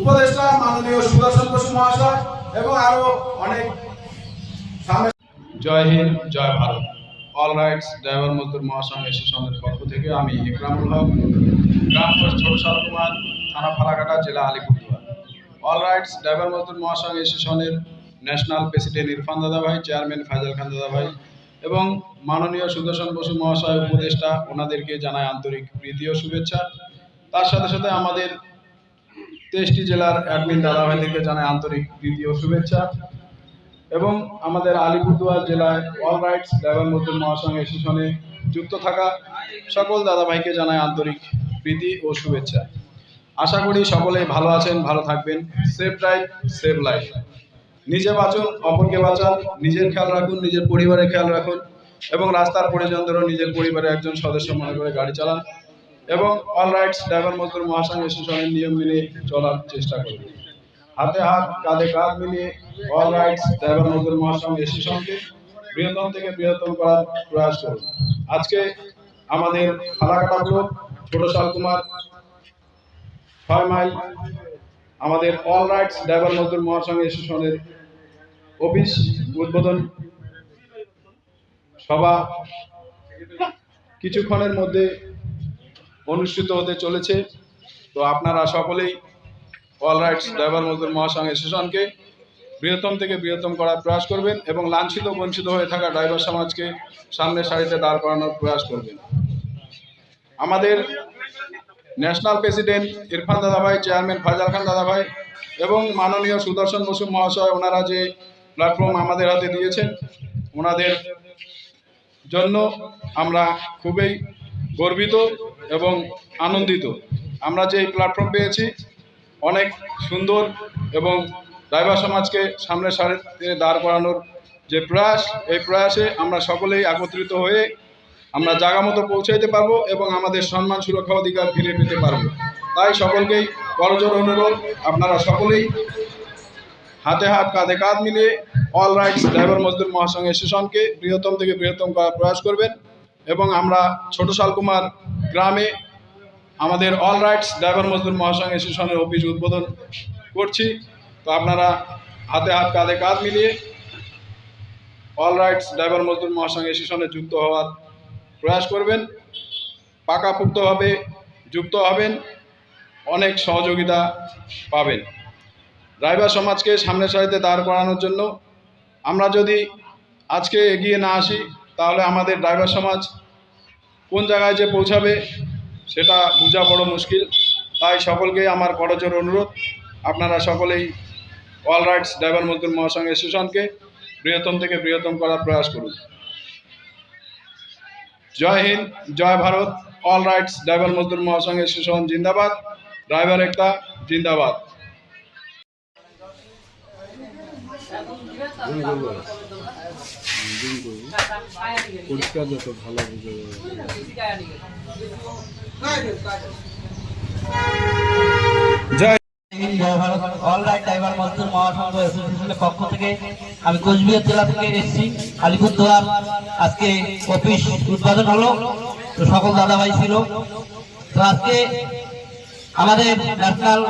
উপদেষ্টা মাননীয় সুদর্শন বসু মহাশয় এবং আরও অনেক Jai Hind Jai Bharat. All rights driver Mazdoor Mahasangh অ্যাসোসিয়েশনের পক্ষ থেকে আমি ইকরামুল হক, গ্রাম ছোট সালকুমার থানা ফালাকাটা, জেলা Alipurduar. All rights driver Mazdoor Mahasangh অ্যাসোসিয়েশনের ন্যাশনাল প্রেসিডেন্ট ইরফান দাদা ভাই চেয়ারম্যান ফাইজাল খান দাদা ভাই এবং মাননীয় সুদর্শন বসু মহাশয় উপদেষ্টা ওনাদেরকে জানায় আন্তরিক প্রীতি ও শুভেচ্ছা। তার সাথে সাথে আমাদের তেইশটি জেলার অ্যাডমিন দাদা ভাইদেরকে জানায় আন্তরিক প্রীতি ও শুভেচ্ছা। এবং আমাদের আলিপুরদুয়ার জেলায় all rights driver Mazdoor Mahasangh অ্যাসোসিয়েশনে যুক্ত থাকা সকল দাদাভাইকে জানাই আন্তরিক প্রীতি ও শুভেচ্ছা। আশা করি সকলেই ভালো আছেন, ভালো থাকবেন। সেফ ড্রাইভ সেভ লাইফ নিজে বাঁচুন, অপরকে বাঁচান, নিজের খেয়াল রাখুন, নিজের পরিবারের খেয়াল রাখুন এবং রাস্তার পরিজনদেরও নিজের পরিবারের একজন সদস্য মনে করে গাড়ি চালান এবং all rights driver Mazdoor Mahasangh অ্যাসোসিয়েশনের নিয়ম মেনে চলার চেষ্টা করুন। হাতে হাত, কাঁধে কাঁধ মিলিয়ে all rights driver Mazdoor Mahasangh অ্যাসোসিয়েশনকে বৃহত্তম থেকে বৃহত্তম করার প্রয়াস করুন। আজকে আমাদের ফালাকাটা ব্লক ছোট শালকুমার, ছয় মাইল, আমাদের all rights driver Mazdoor Mahasangh অ্যাসোসিয়েশনের অফিস, উদ্বোধন সভা কিছুক্ষণের মধ্যে অনুষ্ঠিত হতে চলেছে। তো আপনারা সকলেই all rights driver Mazdoor Mahasangh অ্যাসোসিয়েশনকে বৃহত্তম থেকে বৃহত্তম করার প্রয়াস করবেন এবং লাঞ্ছিত, বঞ্চিত হয়ে থাকা ড্রাইভার সমাজকে সামনের সারিতে দাঁড় করানোর প্রয়াস করবেন। আমাদের ন্যাশনাল প্রেসিডেন্ট ইরফান দাদাভাই চেয়ারম্যান ফাইজাল খান দাদাভাই এবং মাননীয় সুদর্শন বসু মহাশয়, ওনারা যে প্ল্যাটফর্ম আমাদের হাতে দিয়েছেন, ওনাদের জন্য আমরা খুবই গর্বিত এবং আনন্দিত। আমরা যে প্ল্যাটফর্ম পেয়েছি অনেক সুন্দর এবং ড্রাইভার সমাজকে সামনের সারিতে দাঁড় করানোর যে প্রয়াস, এই প্রয়াসে আমরা সকলেই একত্রিত হয়ে আমরা জায়গা মতো পৌঁছাইতে পারব এবং আমাদের সম্মান সুরক্ষা অধিকার ফিরে পেতে পারব। তাই সকলকেই বড়জোর অনুরোধ, আপনারা সকলেই হাতে হাত, কাঁধে কাঁধ মিলিয়ে all rights driver Mazdoor Mahasangh অ্যাসোসিয়েশনকে বৃহত্তম থেকে বৃহত্তম করার প্রয়াস করবেন এবং আমরা ছোট শালকুমার গ্রামে আমাদের all rights driver Mazdoor Mahasangh অ্যাসোসিয়েশনের অফিস উদ্বোধন করছি। তো আপনারা হাতে হাত কাঁধে কাঁধ মিলিয়ে all rights driver Mazdoor Mahasangh অ্যাসোসিয়েশনে যুক্ত হওয়ার প্রয়াস করবেন। পাকাপুক্তভাবে যুক্ত হবেন। অনেক সহযোগিতা পাবেন। ড্রাইভার সমাজকে সামনের সারিতে দাঁড় করানোর জন্য আমরা যদি আজকে এগিয়ে না আসি, তাহলে আমাদের ড্রাইভার সমাজ কোন জায়গায় যে পৌঁছাবে সেটা বোঝা বড় মুশকিল। তাই সকলকে আমার করজোর অনুরোধ। আপনারা সকলেই all rights driver Mazdoor Mahasangh অ্যাসোসিয়েশনকে বৃহত্তম থেকে বৃহত্তম করার প্রয়াস করুন। Jai Hind, Jai Bharat all rights driver Mazdoor Mahasangh association জিন্দাবাদ ড্রাইভার একটা জিন্দাবাদ। পরিষ্কার যত ভালো বুঝে পক্ষ থেকে আমি কোচবিহার জেলা থেকে এসেছি আলিপুরদুয়ার আজকে অফিস উদ্বোধন হলো তো সকল দাদাভাই ছিল তো আজকে আমাদের ন্যাশনাল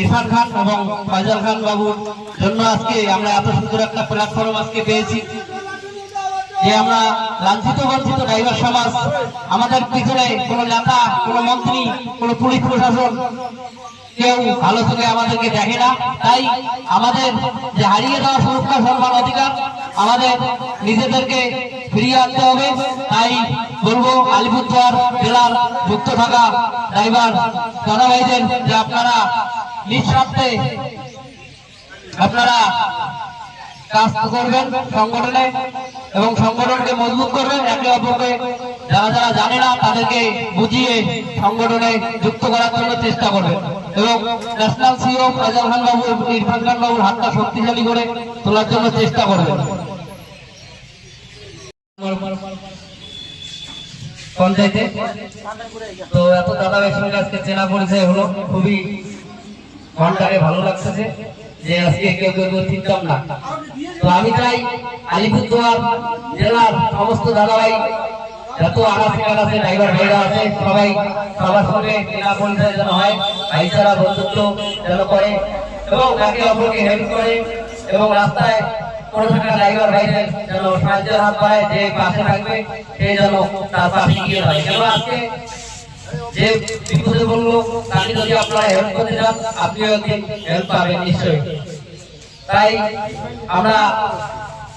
ইরফান খান এবং ফাইজাল খান বাবুর জন্য আজকে আমরা এত সুন্দর একটা প্ল্যাটফর্ম আজকে পেয়েছি যে আমরা লাঞ্ছিত, বঞ্চিত ড্রাইভার সমাজ, আমাদের পিছনে কোনো নেতা, কোনো মন্ত্রী, কোনো পুলিশ প্রশাসন কেউ ভালো চোখে আমাদেরকে দেখে না। তাই আমাদের যে হারিয়ে যাওয়া সুরক্ষা সম্মান অধিকার, আমাদের নিজেদেরকে ফিরিয়ে আনতে হবে। তাই বলব, আলিপুরদুয়ার জেলার যুক্ত থাকা ড্রাইভার দাদাভাইদের যে আপনারা নিঃস্বার্থে আপনারা কাজ করবেন সংগঠনে এবং সংগঠনকে মজবুত করবেন, একে অপরকে যারা যারা জানে না, তাদেরকে বুঝিয়ে সংগঠনে যুক্ত করার জন্য চেষ্টা করবেন এবং ন্যাশনাল সিও ফাইজাল খান বাবু ইরফান খান বাবুর হাতটা শক্তিশালী করে তোলার জন্য চেষ্টা করবে। পঞ্চায়েতে? তো এত দাদা সঙ্গে আজকে চেনা পরিচয় হলো, খুবই মনটাকে ভালো লাগতেছে যে আজকে কেউ কেউ চিনতাম না। তো আমি চাই আলিপুরদুয়ার জেলার সমস্ত দাদাভাই যত আনাচে কানাচে ড্রাইভার ভাইরা আছে, সবাই সবার সঙ্গে চেনা পরিচয় যেন হয়, ভাইচারা, বন্ধুত্ব যেন করে এবং একে অপরকে হেল্প করে এবং রাস্তায় কোনো থাকা ড্রাইভার ভাইদের যেন সাহায্যের হাত বাড়ায়, যে পাশে থাকবে, সে যেন তার পাশে গিয়ে হয় কেন আজকে যে বিপদে বলল তাকে যদি আপনারা হেল্প করতে চান, আপনিও একদিন হেল্প পাবেন নিশ্চয়ই। তাই আমরা